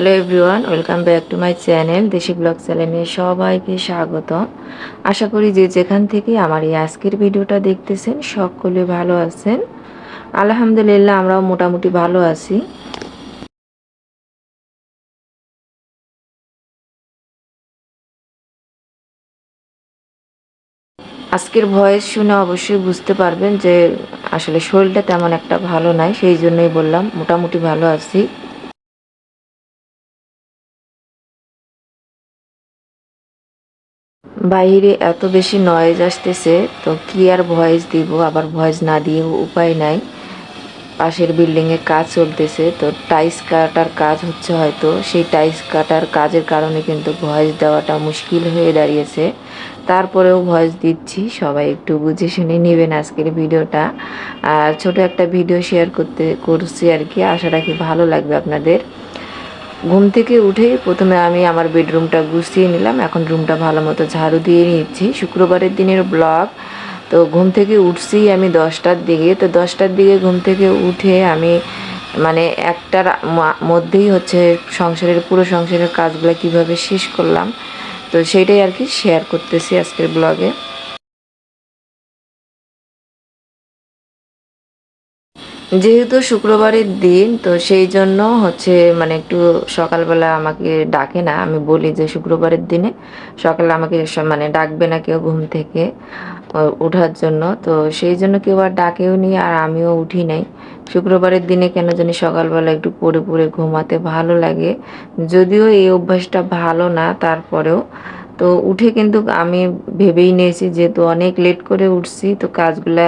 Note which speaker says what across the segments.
Speaker 1: Hello everyone welcome back to my channel desi blog চ্যানেলে সবাইকে স্বাগত আশা করি যে যেখান থেকে আমার এই আজকের ভিডিওটা দেখতেছেন, সকলে ভালো আছেন। আলহামদুলিল্লাহ, আমরাও মোটামুটি ভালো আছি। আজকের ভয়েস শুনে অবশ্যই বুঝতে পারবেন যে আসলে শরীরটা তেমন একটা ভালো নাই, সেই জন্যই বললাম, মোটামুটি ভালো আছি। বাইরে এত বেশি নয়েজ আসতেছে, তো কি আর ভয়েস দিব? আবার ভয়েস না দিয়ে উপায় নাই। পাশের বিল্ডিংয়ে কাজ চলতেছে, তো টাইস কাটার কাজ হচ্ছে হয়তো। সেই টাইস কাটার কাজের কারণে কিন্তু ভয়েস দেওয়াটা মুশকিল হয়ে দাঁড়িয়েছে। তারপরেও ভয়েস দিচ্ছি, সবাই একটু বুঝে শুনে নেবেন আজকের ভিডিওটা। আর ছোট একটা ভিডিও শেয়ার করতে, করছি আর কি। আশা রাখি ভালো লাগবে আপনাদের। ঘুম থেকে উঠেই প্রথমে আমি আমার বেডরুমটা গুছিয়ে নিলাম। এখন রুমটা ভালো মতো ঝাড়ু দিয়ে নিচ্ছি। শুক্রবারের দিনের ব্লগ। তো ঘুম থেকে উঠছি আমি দশটার দিকে। তো দশটার দিকে ঘুম থেকে উঠে আমি মানে একটার মধ্যেই হচ্ছে সংসারের, পুরো সংসারের কাজগুলো কীভাবে শেষ করলাম। তো সেইটাই আর কি শেয়ার করতেছি আজকের ব্লগে। যেহেতু শুক্রবারের দিন, তো সেই জন্য হচ্ছে মানে একটু সকালবেলা আমাকে ডাকে না। আমি বলি যে শুক্রবারের দিনে সকালে আমাকে মানে ডাকবে না কেউ ঘুম থেকে ওঠার জন্য। তো সেই জন্য কেউ আর ডাকেও নি আর আমিও উঠি নাই। শুক্রবারের দিনে কেন জানি সকালবেলা একটু পড়ে পড়ে ঘুমাতে ভালো লাগে। যদিও এই অভ্যাসটা ভালো না, তারপরেও তো উঠে কিন্তু আমি ভেবেই নিয়েছি যেহেতু অনেক লেট করে উঠছি, তো কাজগুলা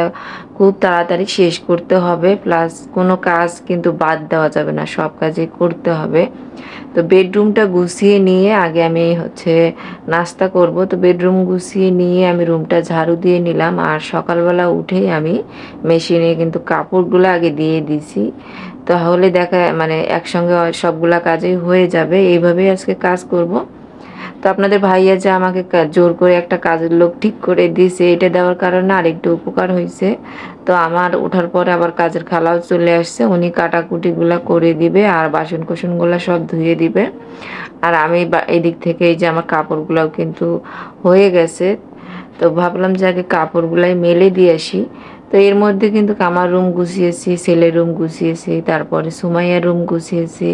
Speaker 1: খুব তাড়াতাড়ি শেষ করতে হবে প্লাস কোনো কাজ কিন্তু বাদ দেওয়া যাবে না, সব কাজই করতে হবে। তো বেডরুমটা গুছিয়ে নিয়ে আগে আমি হচ্ছে নাস্তা করব, তো বেডরুম গুছিয়ে নিয়ে আমি রুমটা ঝাড়ু দিয়ে নিলাম, আর সকালবেলা উঠেই আমি মেশিনে কিন্তু কাপড়গুলো আগে দিয়ে দিছি। তাহলে দেখা মানে একসঙ্গে সবগুলা কাজই হয়ে যাবে, এইভাবেই আজকে কাজ করব। তো আপনাদের ভাইয়া যে আমাকে জোর করে একটা কাজের লোক ঠিক করে দিয়েছে, এটা দেওয়ার কারণে আরেকটু উপকার হয়েছে। তো আমার ওঠার পরে আবার কাজের খালাও চলে আসছে, উনি কাটাকুটিগুলো করে দিবে আর বাসন কোসনগুলো সব ধুয়ে দিবে। আর আমি এদিক থেকে এই যে আমার কাপড়গুলোও কিন্তু হয়ে গেছে। তো ভাবলাম যে আগে কাপড়গুলাই মেলে দিয়ে আসি। তো এর মধ্যে কিন্তু আমার রুম গুছিয়েছি, ছেলের রুম গুছিয়েছি, তারপরে সুমাইয়ার রুম গুছিয়েছি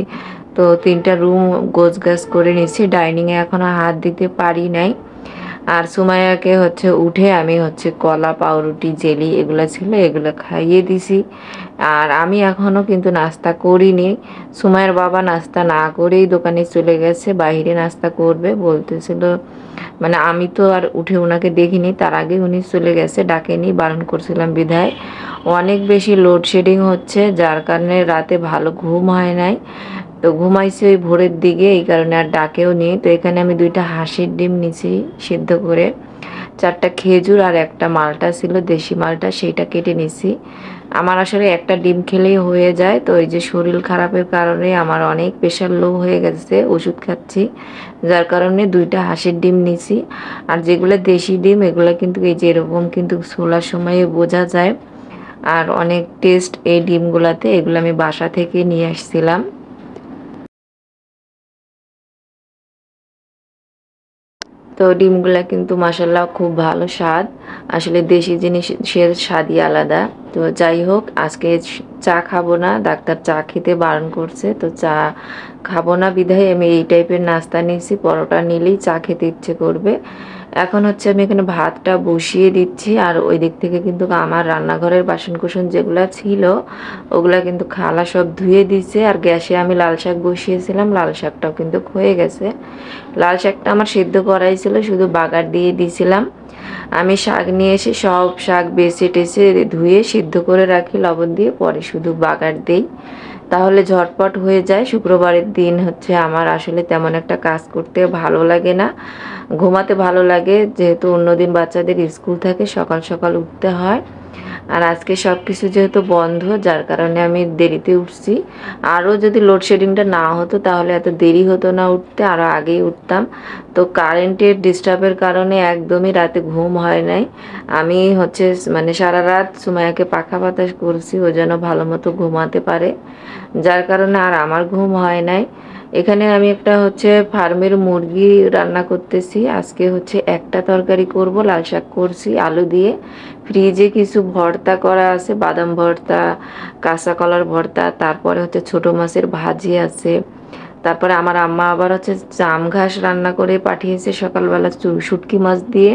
Speaker 1: তো তিনটা রুম গোছ গাছ করে নিয়েছি। ডাইনিংয়ে এখনও হাত দিতে পারি নাই। আর সুমাইয়াকে হচ্ছে উঠে আমি হচ্ছে কলা, পাউরুটি, জেলি এগুলো ছিল এগুলো খাইয়ে দিছি। আর আমি এখনও কিন্তু নাস্তা করিনি। সুমায়ের বাবা নাস্তা না করেই দোকানে চলে গেছে, বাইরে নাস্তা করবে বলতেছিল। মানে আমি তো আর উঠে ওনাকে দেখিনি, তার আগে উনি চলে গেছে, ডাকেনি, বারণ করছিলাম বিধায়। অনেক বেশি লোডশেডিং হচ্ছে, যার কারণে রাতে ভালো ঘুম হয় নাই। তো ঘুমাইছি ওই ভোরের দিকে, এই কারণে আর ডাকেও নেই। তো এখানে আমি দুইটা হাঁসের ডিম নিছি সিদ্ধ করে। চারটা খেজুর আর একটা মালটা ছিল, দেশি মালটা, সেইটা কেটে নিছি। আমার আসলে একটা ডিম খেলেই হয়ে যায়। তো এই যে শরীর খারাপের কারণে আমার অনেক প্রেশার লো হয়ে গেছে, ওষুধ খাচ্ছি। যার কারণে দুইটা হাঁসের ডিম নিছি। আর যেগুলো দেশি ডিম, এগুলো কিন্তু এই যে এরকম কিন্তু ছোলার সময়ে বোঝা যায়। আর অনেক টেস্ট এই ডিমগুলাতে, এগুলো আমি বাসা থেকে নিয়ে আসছিলাম। তো ডিমগুলো কিন্তু মাসাল্লাহ খুব ভালো স্বাদ। আসলে দেশি জিনিসের স্বাদই আলাদা। তো যাই হোক, আজকে চা খাব না, ডাক্তার চা খেতে বারণ করছে, তো চা খাব না বিধায় আমি এই টাইপের নাস্তা নিয়েছি, পরোটা নিলেই চা খেতে ইচ্ছে করবে। এখন হচ্ছে আমি এখানে ভাতটা বসিয়ে দিচ্ছি, আর ওই দিক থেকে কিন্তু আমার রান্নাঘরের বাসনকুসন যেগুলো ছিল, ওগুলা কিন্তু খালা সব ধুয়ে দিছে আর গ্যাসে আমি লাল শাক বসিয়েছিলাম, লাল শাকটাও কিন্তু হয়ে গেছে। লাল শাকটা আমার সিদ্ধ করাই ছিল, শুধু বাগার দিয়ে দিয়েছিলাম। আমি শাক নিয়ে এসে সব শাক বেছে টেছে ধুয়ে সিদ্ধ করে রাখি, লবণ দিয়ে, পরে শুধু বাগার দেই। তাহলে ঝটপট হয়ে যায়। শুক্রবারের দিন হচ্ছে আমার আসলে তেমন একটা কাজ করতে ভালো লাগে না। ঘুমাতে ভালো লাগে, যেহেতু অন্যদিন বাচ্চাদের স্কুল থাকে, সকাল সকাল উঠতে হয়। আর আজকে সব কিছু যেহেতু বন্ধ, যার কারণে আমি দেরিতে উঠছি। আরও যদি লোডশেডিংটা না হতো, তাহলে এত দেরি হতো না উঠতে আরও আগেই উঠতাম। তো কারেন্টের ডিস্টার্বের কারণে একদমই রাতে ঘুম হয় নাই। আমি হচ্ছে মানে সারা রাত সুমায়াকে পাখা বাতাস করছি, ও যেন ভালো মতো ঘুমাতে পারে। যার কারণে আর আমার ঘুম হয় নাই। এখানে আমি একটা হচ্ছে ফার্মের মুরগি রান্না করতেছি। আজকে হচ্ছে একটা তরকারি করব, লাল শাক করছি, আলু দিয়ে। ফ্রিজে কিছু ভর্তা করা আছে, বাদাম ভর্তা, কাঁচা কলার ভর্তা, তারপরে হচ্ছে ছোট মাছের ভাজি আছে। তারপরে আমার আম্মা আবার হচ্ছে জাম ঘাস রান্না করে পাঠিয়েছে সকালবেলা শুটকি মাছ দিয়ে।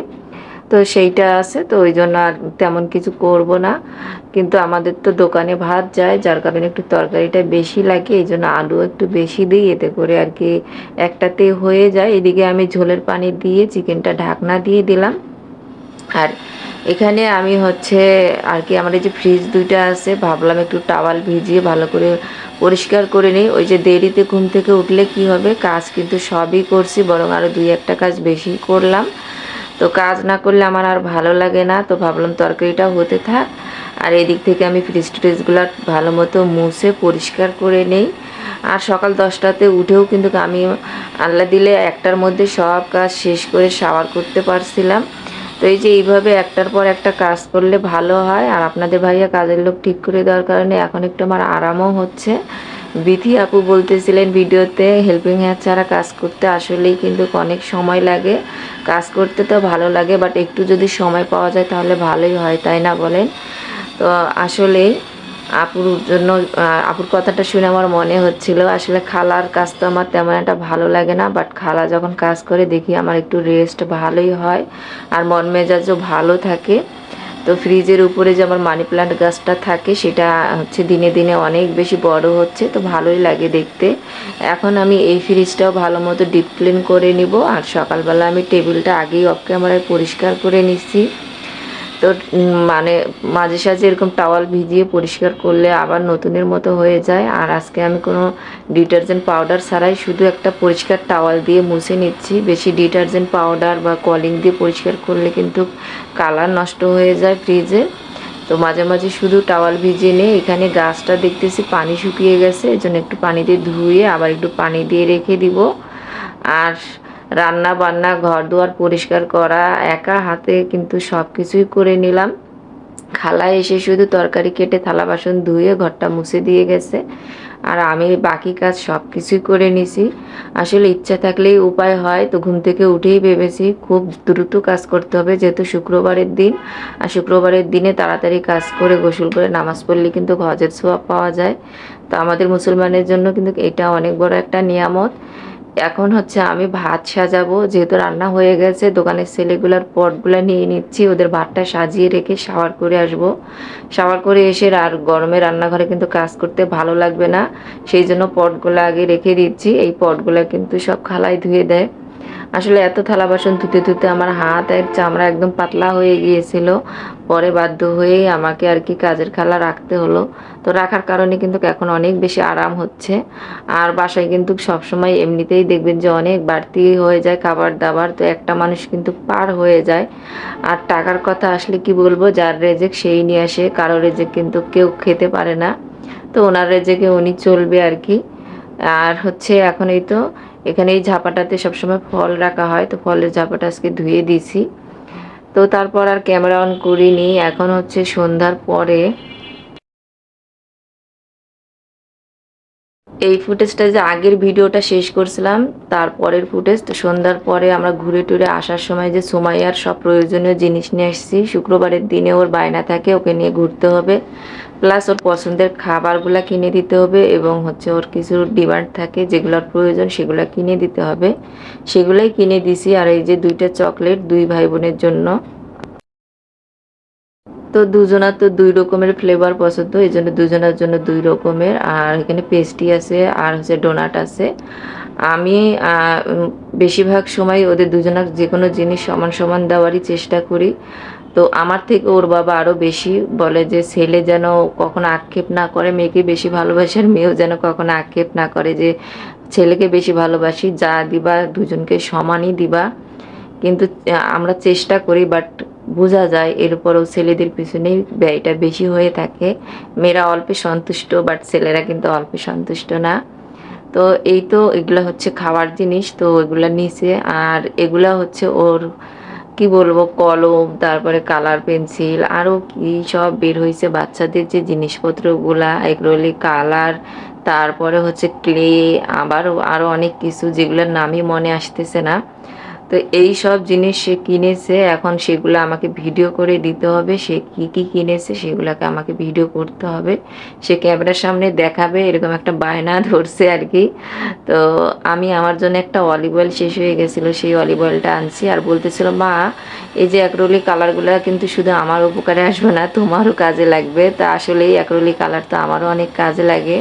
Speaker 1: তো সেইটা আছে, তো ওই জন্য আর তেমন কিছু করব না। কিন্তু আমাদের তো দোকানে ভাত যায়, যার কারণে একটু তরকারিটা বেশি লাগে, এই জন্য আলু একটু বেশি দিই, এতে করে আর কি একটাতে হয়ে যায়। এদিকে আমি ঝোলের পানি দিয়ে চিকেনটা ঢাকনা দিয়ে দিলাম। আর এখানে আমি হচ্ছে আর কি আমার এই যে ফ্রিজ দুইটা আছে, ভাবলাম একটু টাওয়াল ভিজিয়ে ভালো করে পরিষ্কার করে নিই। ওই যে দেরিতে ঘুম থেকে উঠলে কি হবে, কাজ কিন্তু সবই করছি, বরং আরও দুই একটা কাজ বেশি করলাম। তো কাজ না করলে আমার আর ভালো লাগে না। তো ভাবলাম তরকারিটা হতে থাক। আর এদিক থেকে আমি ফ্রিজ ট্রিজগুলো ভালো মতো মুছে পরিষ্কার করে নেই। আর সকাল দশটাতে উঠেও কিন্তু আমি আল্লাহ দিলে একটার মধ্যে সব কাজ শেষ করে শাওয়ার করতে পারছিলাম। তো এই যে এইভাবে একটার পর একটা কাজ করলে ভালো হয়। আর আপনাদের ভাইয়া কাজের লোক ঠিক করে দেওয়ার কারণে এখন একটু আমার আরামও হচ্ছে। বিথি আপু বলতেছিলেন, ভিডিওতে হেল্পিং হ্যান্ড ছাড়া কাজ করতে আসলেই কিন্তু অনেক সময় লাগে। কাজ করতে তো ভালো লাগে বাট একটু যদি সময় পাওয়া যায় তাহলে ভালোই হয়, তাই না বলেন? তো আসলে আপুর জন্য আপুর কথাটা শুনে আমার মনে হচ্ছিল, আসলে খালার কাজ তো আমার তেমন একটা ভালো লাগে না বাট খালা যখন কাজ করে দেখি আমার একটু রেস্ট ভালোই হয়, আর মন মেজাজও ভালো থাকে। তো ফ্রিজের উপরে যে আমার মানি প্ল্যান্ট গাছটা থাকে, সেটা হচ্ছে দিনে দিনে অনেক বেশি বড় হচ্ছে, তো ভালোই লাগে দেখতে। এখন আমি এই ফ্রিজটাও ভালো মতো ডিপ ক্লিন করে নিব, আর সকালবেলা আমি টেবিলটা আগেই অফ ক্যামেরায় পরিষ্কার করে নিচ্ছি। তো মানে মাঝে সাঝে এরকম টাওয়াল ভিজিয়ে পরিষ্কার করলে আবার নতুনের মতো হয়ে যায়। আর আজকে আমি কোনো ডিটারজেন্ট পাউডার ছাড়াই শুধু একটা পরিষ্কার টাওয়াল দিয়ে মুছে নিচ্ছি। বেশি ডিটারজেন্ট পাউডার বা কলিং দিয়ে পরিষ্কার করলে কিন্তু কালার নষ্ট হয়ে যায় ফ্রিজে তো মাঝে মাঝে শুধু টাওয়াল ভিজিয়ে নিয়ে এখানে গাছটা দেখতেছি পানি শুকিয়ে গেছে। এই জন্য একটু পানি দিয়ে ধুয়ে আবার একটু পানি দিয়ে রেখে দিব। আর রান্না বান্না ঘর দুয়ার পরিষ্কার করা, একা হাতে কিন্তু সব কিছুই করে নিলাম। খালা এসে শুধু তরকারি কেটে থালা বাসন ধুয়ে ঘরটা মুছে দিয়ে গেছে। আর আমি বাকি কাজ সব কিছুই করে নিছি। আসলে ইচ্ছা থাকলেই উপায় হয়, তো ঘুম থেকে উঠেই ভেবেছি খুব দ্রুত কাজ করতে হবে, যেহেতু শুক্রবারের দিন। আর শুক্রবারের দিনে তাড়াতাড়ি কাজ করে গোসল করে নামাজ পড়লে কিন্তু হজের সোয়াব পাওয়া যায়। তো আমাদের মুসলমানের জন্য কিন্তু এটা অনেক বড় একটা নিয়ামত। এখন হচ্ছে আমি ভাত সাজাবো, যেহেতু রান্না হয়ে গেছে, দোকানের ছেলেগুলার পটগুলো নিয়ে নিচ্ছি, ওদের ভাতটা সাজিয়ে রেখে শাওয়ার করে আসব। শাওয়ার করে এসে আর গরমে রান্নাঘরে কিন্তু কাজ করতে ভালো লাগবে না, সেই জন্য পটগুলো আগে রেখে দিচ্ছি, এই পটগুলো কিন্তু সব খালাই ধুয়ে দেয়। আসলে এত থালা বাসন ধুতে ধুতে আমার হাত আর চামড়া একদম পাতলা হয়ে গিয়েছিল। পরে বাধ্য হয়েই আমাকে আর কি কাজের খালা রাখতে হলো। তো রাখার কারণে কিন্তু এখন অনেক বেশি আরাম হচ্ছে। আর বাসায় কিন্তু সবসময় এমনিতেই দেখবেন যে অনেক বাড়তি হয়ে যায় খাবার দাবার, তো একটা মানুষ কিন্তু পার হয়ে যায়। আর টাকার কথা আসলে কি বলব, যার রেজেক সেই নিয়ে আসে, কারও রেজেক কিন্তু কেউ খেতে পারে না। তো ওনার রেজেকে উনি চলবে আর কি। আর হচ্ছে এখন এই তো এখানে এই ঝাপাটাতে সবসময় ফল রাখা হয়, তো ফলের ঝাপাটা আজকে ধুয়ে দিছি তো তারপর আর ক্যামেরা অন করিনি, এখন হচ্ছে সন্ধ্যার পরে এই ফুটেজটা যে আগের ভিডিওটা শেষ করছিলাম তারপরের ফুটেজ, তো সন্ধ্যার পরে আমরা ঘুরে টুরে আসার সময় যে সুমাইয়ার সব প্রয়োজনীয় জিনিস নিয়ে আসছি, শুক্রবারের দিনে ওর বায়না থাকে, ওকে নিয়ে ঘুরতে হবে। প্লাস ওর পছন্দের খাবারগুলো কিনে দিতে হবে এবং হচ্ছে ওর কিছু ডিমান্ড থাকে, যেগুলোর প্রয়োজন সেগুলো কিনে দিতে হবে। সেগুলোই কিনে দিছি, আর এই যে দুইটা চকলেট দুই ভাই বোনের জন্য তো দুজনার তো দুই রকমের ফ্লেভার পছন্দ, এই জন্য দুজনের জন্য দুই রকমের। আর এখানে পেস্ট্রি আছে, আর হচ্ছে ডোনাট আছে। আমি বেশিরভাগ সময় ওদের দুজনার যে কোনো জিনিস সমান সমান দেওয়ারই চেষ্টা করি। তো আমার থেকে ওর বাবা আরও বেশি বলে যে, ছেলে যেন কখনো আক্ষেপ না করে, মেয়েকে বেশি ভালোবাসে আর মেয়েও যেন কখনো আক্ষেপ না করে যে, ছেলেকে বেশি ভালোবাসি, যা দিবা দুজনকে সমানই দিবা। কিন্তু আমরা চেষ্টা করি বাট বোঝা যায়, এরপরও ছেলেদের পিছনেই ব্যয়টা বেশি হয়ে থাকে। মেয়েরা অল্পে সন্তুষ্ট বাট ছেলেরা কিন্তু অল্পে সন্তুষ্ট না। তো এই তো এগুলো হচ্ছে খাওয়ার জিনিস, তো এগুলা নিচে আর এগুলা হচ্ছে ওর, কি বলব, কলম, তারপরে কালার পেন্সিল, আরও কি সব বের হয়েছে বাচ্চাদের যে জিনিসপত্রগুলা এগুলি কালার তারপরে হচ্ছে ক্লে আবার আরও অনেক কিছু যেগুলোর নামই মনে আসতেছে না। তো এই সব জিনিস সে কিনেছে, এখন সেগুলো আমাকে ভিডিও করে দিতে হবে, সে কি কি কিনেছে সেগুলোকে আমাকে ভিডিও করতে হবে। সে ক্যামেরার সামনে দেখাবে, এরকম একটা বায়না ধরছে আর কি তো আমি আমার জন্য একটা অলিভ অয়েল শেষ হয়ে গেছিল, সেই অলিভ অয়েলটা আনছি আর বলতেছিল, মা, এই যে একরোলি কালারগুলো কিন্তু শুধু আমার উপকারে আসবে না, তোমারও কাজে লাগবে। তা আসলে এই একরোলি কালার তো আমারও অনেক কাজে লাগে।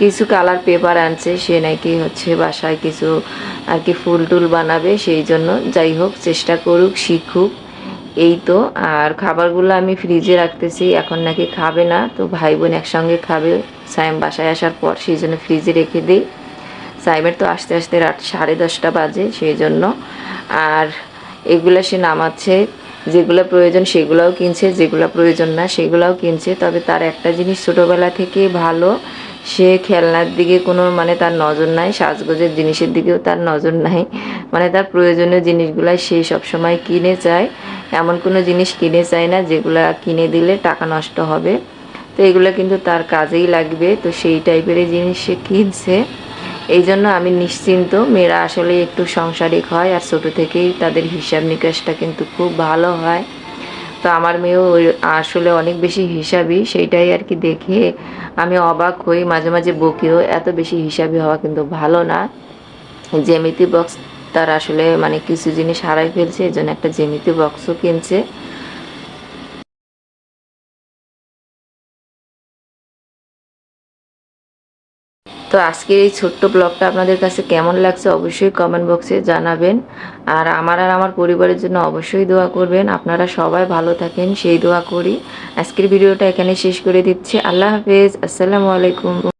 Speaker 1: কিছু কালার পেপার আনছে, সে নাকি হচ্ছে বাসায় কিছু আর কি ফুল টুল বানাবে, সেই জন্য যাই হোক চেষ্টা করুক, শিখুক। এই তো, আর খাবারগুলো আমি ফ্রিজে রাখতেছি, এখন নাকি খাবে না, তো ভাই বোন একসঙ্গে খাবে। সাইম বাসায় আসার পর সেই জন্য ফ্রিজে রেখে দিই। সাইমের তো আস্তে আস্তে রাত সাড়ে দশটা বাজে, সেই জন্য। আর এগুলো সে নামাচ্ছে, যেগুলো প্রয়োজন সেগুলোও কিনছে, যেগুলো প্রয়োজন না সেগুলোও কিনছে, তবে তার একটা জিনিস ছোটোবেলা থেকে ভালো সে খেলনার দিকে কোনো মানে তার নজর নাই, সাজগোজের জিনিসের দিকেও তার নজর নাই। মানে তার প্রয়োজনীয় জিনিসগুলাই সে সবসময় কিনে চায়। এমন কোনো জিনিস কিনে চায় না যেগুলো কিনে দিলে টাকা নষ্ট হবে। তো এগুলো কিন্তু তার কাজেই লাগবে। তো সেই টাইপের জিনিস সে কিনছে। এই জন্য আমি নিশ্চিন্ত, মেয়েরা আসলে একটু সংসারিক হয় আর ছোটো থেকেই তাদের হিসাব নিকাশটা কিন্তু খুব ভালো হয়। তো আমার মেয়েও আসলে অনেক বেশি হিসাবই সেইটাই আর কি দেখে আমি অবাক হই, মাঝে মাঝে বকিও, এত বেশি হিসাবি হওয়া কিন্তু ভালো না। জ্যামিতি বক্স তার আসলে মানে কিছু জিনিস হারাই ফেলছে এই জন্য একটা জ্যামিতি বক্সও কিনছে। তো আজকের এই ছোট্ট ব্লগটা আপনাদের কাছে কেমন লাগছে অবশ্যই কমেন্ট বক্সে জানাবেন। আর আমার আর আমার পরিবারের জন্য অবশ্যই দোয়া করবেন। আপনারা সবাই ভালো থাকেন, সেই দোয়া করি। আজকের ভিডিওটা এখানে শেষ করে দিচ্ছি। আল্লাহ হাফেজ। আসসালামু আলাইকুম।